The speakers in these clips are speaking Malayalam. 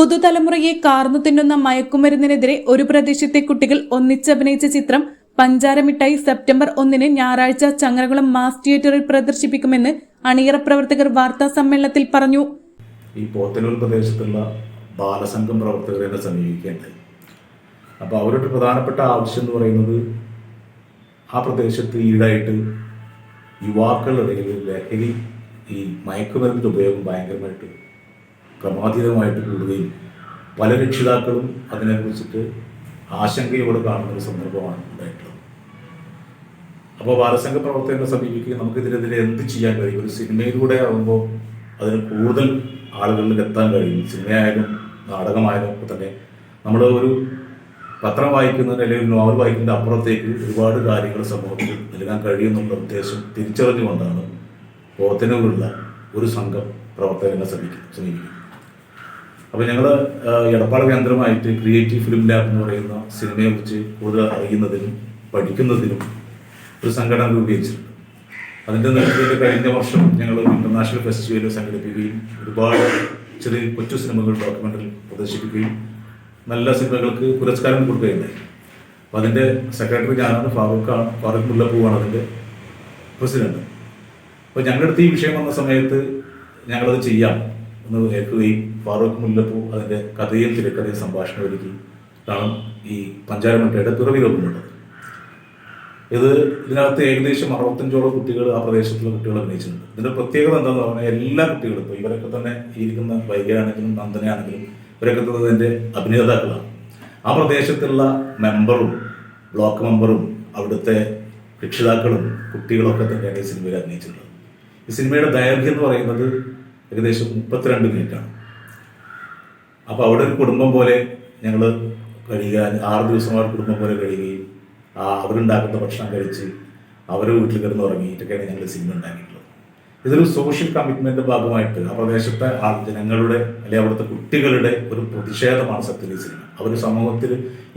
പുതുതലമുറയെ കാർന്നു തിന്നുന്ന മയക്കുമരുന്നിനെതിരെ ഒരു പ്രദേശത്തെ കുട്ടികൾ ഒന്നിച്ചഭിനയിച്ച ചിത്രം പഞ്ചാരമിട്ടായി സെപ്റ്റംബർ ഒന്നിന് ഞായറാഴ്ച ചങ്ങരകുളം മാസ് തിയേറ്ററിൽ പ്രദർശിപ്പിക്കുമെന്ന് അണിയറ പ്രവർത്തകർ വാർത്താ സമ്മേളനത്തിൽ പറഞ്ഞു. ഈ പോത്തനൂർ പ്രദേശത്തുള്ള ബാലസംഘം പ്രവർത്തകരെ സമീപിക്കേണ്ടത്. അപ്പോൾ അവരുടെ പ്രധാനപ്പെട്ട ആവശ്യം എന്ന് പറയുന്നത് ആ പ്രദേശത്ത് ഈടായിട്ട് യുവാക്കളുടെ ഇടയിൽ ലഹരി ഈ മയക്കുമരുന്നിന്റെ ഉപയോഗം ഭയങ്കരമായിട്ട് ക്രമാതീതമായിട്ട് കൂടുകയും പല രക്ഷിതാക്കളും അതിനെക്കുറിച്ചിട്ട് ആശങ്കയോടെ കാണുന്ന ഒരു സന്ദർഭമാണ് ഉണ്ടായിട്ടുള്ളത്. അപ്പോൾ ബാലസംഘ പ്രവർത്തകരെ സമീപിക്കുകയും നമുക്കിതിനെതിരെ എന്ത് ചെയ്യാൻ കഴിയും? ഒരു സിനിമയിലൂടെ ആകുമ്പോൾ അതിന് കൂടുതൽ ആളുകളിൽ എത്താൻ കഴിയും. സിനിമയായാലും നാടകമായാലും ഒക്കെ തന്നെ. നമ്മൾ ഒരു പത്രം വായിക്കുന്നതിന് അല്ലെങ്കിൽ നോവൽ വായിക്കുന്നതിന്റെ അപ്പുറത്തേക്ക് ഒരുപാട് കാര്യങ്ങൾ സമൂഹത്തിൽ നൽകാൻ കഴിയുമെന്നുള്ള ഉദ്ദേശം തിരിച്ചറിഞ്ഞുകൊണ്ടാണ് പോത്തനൂരുള്ള ഒരു സംഘം പ്രവർത്തകരെ സമീപിക്കുന്നത്. സമീപിക്കും അപ്പോൾ ഞങ്ങൾ എടപ്പാട് കേന്ദ്രമായിട്ട് ക്രിയേറ്റീവ് ഫിലിം ലാബ് എന്ന് പറയുന്ന സിനിമയെക്കുറിച്ച് കൂടുതൽ അറിയുന്നതിനും പഠിക്കുന്നതിനും ഒരു സംഘടന രൂപീകരിച്ചിട്ടുണ്ട്. അതിന്റെ നേതൃത്വത്തിൽ കഴിഞ്ഞ വർഷം ഞങ്ങൾ ഒരു ഇന്റർനാഷണൽ ഫെസ്റ്റിവൽ സംഘടിപ്പിക്കുകയും ഒരുപാട് ചെറിയ കൊച്ചു സിനിമകൾ ഡോക്യുമെന്ററി പ്രദർശിപ്പിക്കുകയും നല്ല സിനിമകൾക്ക് പുരസ്കാരം കൊടുക്കുകയുണ്ടായി. അപ്പം അതിന്റെ സെക്രട്ടറി ഞാനാണ് ഫാറൂഖാണ് ഫാറൂഖ് മുല്ലപ്പൂവാണ് അതിന്റെ പ്രസിഡന്റ്. അപ്പോൾ ഞങ്ങളുടെ അടുത്ത് ഈ വിഷയം വന്ന സമയത്ത് ഞങ്ങളത് ചെയ്യാം. എന്ന് ഏൽക്കുകയും ഫാറൂഖ് മുല്ലപ്പൂ അതിന്റെ കഥയും തിരക്കഥയും സംഭാഷണം ഒരുക്കി കാണും ഈ പഞ്ചാരമട്ടയുടെ ലോകമുണ്ട് ഇത് ഇതിനകത്ത് ഏകദേശം അറുപത്തഞ്ചോളം കുട്ടികൾ ആ പ്രദേശത്തുള്ള കുട്ടികൾ അഭിനയിച്ചിട്ടുണ്ട്. ഇതിന്റെ പ്രത്യേകത എന്താണെന്ന് പറഞ്ഞാൽ എല്ലാ കുട്ടികളും ഇപ്പോൾ ഇവരൊക്കെ തന്നെ ഇരിക്കുന്ന വൈകയാണെങ്കിലും നന്ദനയാണെങ്കിലും ഇവരൊക്കെ തന്നെ ഇതിന്റെ അഭിനേതാക്കളാണ്. ആ പ്രദേശത്തുള്ള മെമ്പറും ബ്ലോക്ക് മെമ്പറും അവിടുത്തെ രക്ഷിതാക്കളും കുട്ടികളൊക്കെ തന്നെയാണ് ഈ സിനിമയിൽ അഭിനയിച്ചിട്ടുള്ളത്. ഈ സിനിമയുടെ ദൈർഘ്യം എന്ന് പറയുന്നത് ഏകദേശം മുപ്പത്തിരണ്ട് മിനിറ്റാണ്. അപ്പോൾ അവിടെ ഒരു കുടുംബം പോലെ ഞങ്ങൾ കഴിയുക ആറ് ദിവസം അവർ കുടുംബം പോലെ കഴിയുകയും ആ അവരുണ്ടാക്കുന്ന ഭക്ഷണം കഴിച്ച് അവരെ വീട്ടിൽ കിടന്ന് ഉറങ്ങിയിട്ടൊക്കെയാണ് ഞങ്ങൾ സിനിമ ഉണ്ടാക്കിയിട്ടുള്ളത്. ഇതൊരു സോഷ്യൽ കമ്മിറ്റ്മെന്റ് ഭാഗമായിട്ട് ആ പ്രദേശത്തെ ജനങ്ങളുടെ അല്ലെങ്കിൽ അവിടുത്തെ കുട്ടികളുടെ ഒരു പ്രതിഷേധമാണ് സത്യത്തിൽ ഈ സിനിമ. അവർ സമൂഹത്തിൽ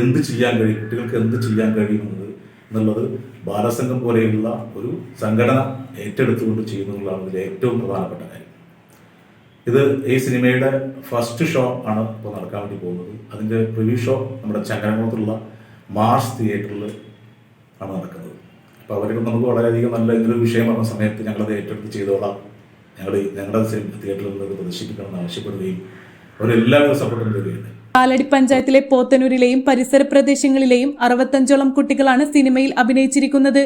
എന്ത് ചെയ്യാൻ കഴിയും കുട്ടികൾക്ക് എന്ത് ചെയ്യാൻ കഴിയുമെന്നത് എന്നുള്ളത് ബാലസംഘം പോലെയുള്ള ഒരു സംഘടന ഏറ്റെടുത്തുകൊണ്ട് ചെയ്യുന്നതാണ് ഏറ്റവും പ്രധാനപ്പെട്ട കാര്യം. ഇത് ഈ സിനിമയുടെ ഫസ്റ്റ് ഷോ ആണ് ഇപ്പോൾ നടക്കാൻ വേണ്ടി പോകുന്നത്. അതിന്റെ പ്രിവ്യൂ ഷോ നമ്മുടെ ചങ്ങനകുളത്തുള്ള മാർസ് തിയേറ്ററിൽ ആണ് നടക്കുന്നത്. അപ്പോൾ അവർക്ക് നമുക്ക് വളരെയധികം നല്ല ഇതൊരു വിഷയം പറഞ്ഞ സമയത്ത് ഞങ്ങളത് ഏറ്റെടുത്ത് ചെയ്തോളാം. ഞങ്ങൾ ഞങ്ങളുടെ സിനിമ തിയേറ്ററിൽ നിന്ന് പ്രദർശിപ്പിക്കണമെന്ന് ആവശ്യപ്പെടുകയും അവരെല്ലാവരും സപ്പോർട്ടും തരികയാണ് പാലടി പഞ്ചായത്തിലെ പോത്തനൂരിലെയും പരിസര പ്രദേശങ്ങളിലെയും അറുപത്തഞ്ചോളം കുട്ടികളാണ് സിനിമയിൽ അഭിനയിച്ചിരിക്കുന്നത്.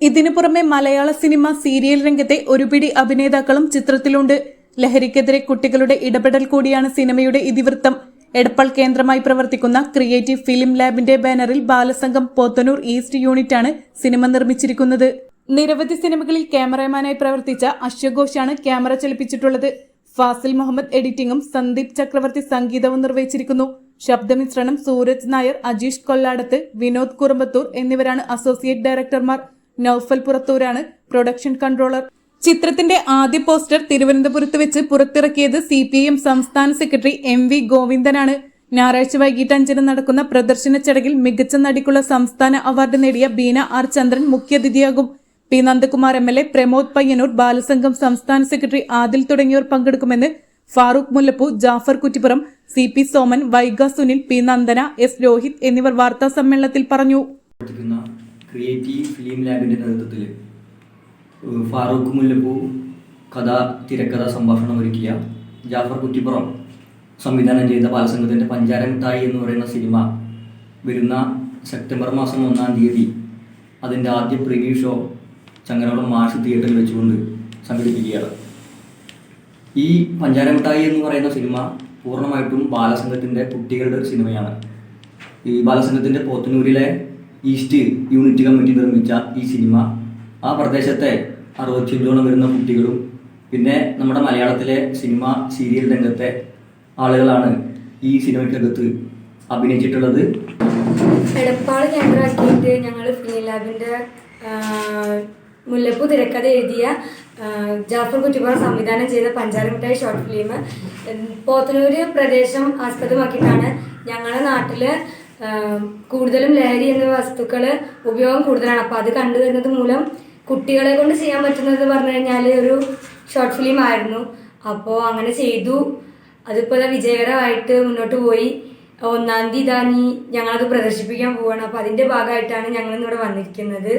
ഇതിനു പുറമെ മലയാള സിനിമ സീരിയൽ രംഗത്തെ ഒരുപിടി അഭിനേതാക്കളും ചിത്രത്തിലുണ്ട്. ലഹരിക്കെതിരെ കുട്ടികളുടെ ഇടപെടൽ കൂടിയാണ് സിനിമയുടെ ഇതിവൃത്തം. എടപ്പൾ കേന്ദ്രമായി പ്രവർത്തിക്കുന്ന ക്രിയേറ്റീവ് ഫിലിം ലാബിന്റെ ബാനറിൽ ബാലസംഘം പോത്തനൂർ ഈസ്റ്റ് യൂണിറ്റാണ് സിനിമ നിർമ്മിച്ചിരിക്കുന്നത്. നിരവധി സിനിമകളിൽ ക്യാമറമാനായി പ്രവർത്തിച്ച അശ്വഘോഷാണ് ക്യാമറ ചലിപ്പിച്ചിട്ടുള്ളത്. ഫാസിൽ മുഹമ്മദ് എഡിറ്റിംഗും സന്ദീപ് ചക്രവർത്തി സംഗീതവും നിർവഹിച്ചിരിക്കുന്നു. ശബ്ദമിശ്രണം സൂരജ് നായർ അജീഷ് കൊല്ലാടത്ത് വിനോദ് കുറുമ്പത്തൂർ എന്നിവരാണ് അസോസിയേറ്റ് ഡയറക്ടർമാർ. നൌഫൽ പുറത്തൂരാണ് പ്രൊഡക്ഷൻ കൺട്രോളർ. ചിത്രത്തിന്റെ ആദ്യ പോസ്റ്റർ തിരുവനന്തപുരത്ത് വെച്ച് പുറത്തിറക്കിയത് സി പി എം സംസ്ഥാന സെക്രട്ടറി എം വി ഗോവിന്ദനാണ്. ഞായറാഴ്ച വൈകിട്ട് അഞ്ചിന് നടക്കുന്ന പ്രദർശന ചടങ്ങിൽ മികച്ച നടിക്കുള്ള സംസ്ഥാന അവാർഡ് നേടിയ ബീന ആർ ചന്ദ്രൻ മുഖ്യാതിഥിയാകും. P Nandakumar M L A Pramod Payyannur Balasangham സംസ്ഥാന സെക്രട്ടറി ആദിൽ തുടങ്ങിയവർ പങ്കെടുക്കുമെന്ന് Farooq Mullappoo Jafar Kuttippuram C P Soman Vaiga Sunil P Nandana S Rohit എന്നിവർ വാർത്താ സമ്മേളനത്തിൽ പറഞ്ഞു ക്രിയേറ്റീവ് ഫിലിം ലാബിന്റെ നേതൃത്വത്തിൽ ഫാറൂഖ് മുല്ലപ്പൂ കഥ തിരക്കഥ സംഭാഷണം ഒരുക്കിയ ജാഫർ കുറ്റിപ്പുറം സംവിധാനം ചെയ്ത ബാലസംഘത്തിന്റെ പഞ്ചാര മിഠായി എന്ന് പറയുന്ന സിനിമ വരുന്ന സെപ്റ്റംബർ മാസം ഒന്നാം തീയതി. അതിന്റെ ആദ്യ പ്രിവ്യൂ ഷോ ചങ്ങനകുളം മാഷ് തിയേറ്ററിൽ വെച്ചുകൊണ്ട് സംഘടിപ്പിക്കുകയാണ്. ഈ പഞ്ചാരമിട്ടായി എന്ന് പറയുന്ന സിനിമ പൂർണമായിട്ടും ബാലസംഘത്തിന്റെ കുട്ടികളുടെ ഒരു സിനിമയാണ്. ഈ ബാലസംഘത്തിന്റെ പോത്തനൂരിലെ ഈസ്റ്റ് യൂണിറ്റ് കമ്മിറ്റി നിർമ്മിച്ച ഈ സിനിമ ആ പ്രദേശത്തെ അറുപത്തിയഞ്ചോളം വരുന്ന കുട്ടികളും പിന്നെ നമ്മുടെ മലയാളത്തിലെ സിനിമ സീരിയൽ രംഗത്തെ ആളുകളാണ് ഈ സിനിമയ്ക്കകത്ത് അഭിനയിച്ചിട്ടുള്ളത്. മുല്ലപ്പൂ തിരക്കഥ എഴുതിയ ജാഫർ കുറ്റിപ്പാറ സംവിധാനം ചെയ്ത പഞ്ചാര ഷോർട്ട് ഫിലിം പോത്തനൂര് പ്രദേശം ആസ്പദമാക്കിയിട്ടാണ് ഞങ്ങളുടെ നാട്ടിൽ കൂടുതലും ലഹരി എന്ന വസ്തുക്കൾ ഉപയോഗം കൂടുതലാണ്. അപ്പോൾ അത് കണ്ടുവരുന്നത് മൂലം കുട്ടികളെ കൊണ്ട് ചെയ്യാൻ പറ്റുന്നത് പറഞ്ഞു കഴിഞ്ഞാൽ ഒരു ഷോർട്ട് ഫിലിം ആയിരുന്നു. അപ്പോൾ അങ്ങനെ ചെയ്തു. അതിപ്പോൾ വിജയകരമായിട്ട് മുന്നോട്ട് പോയി. ഒന്നാം തീയതി ഇതാ ഞങ്ങളത് പ്രദർശിപ്പിക്കാൻ പോവുകയാണ് അപ്പോൾ അതിന്റെ ഭാഗമായിട്ടാണ് ഞങ്ങൾ ഇന്നിവിടെ വന്നിരിക്കുന്നത്.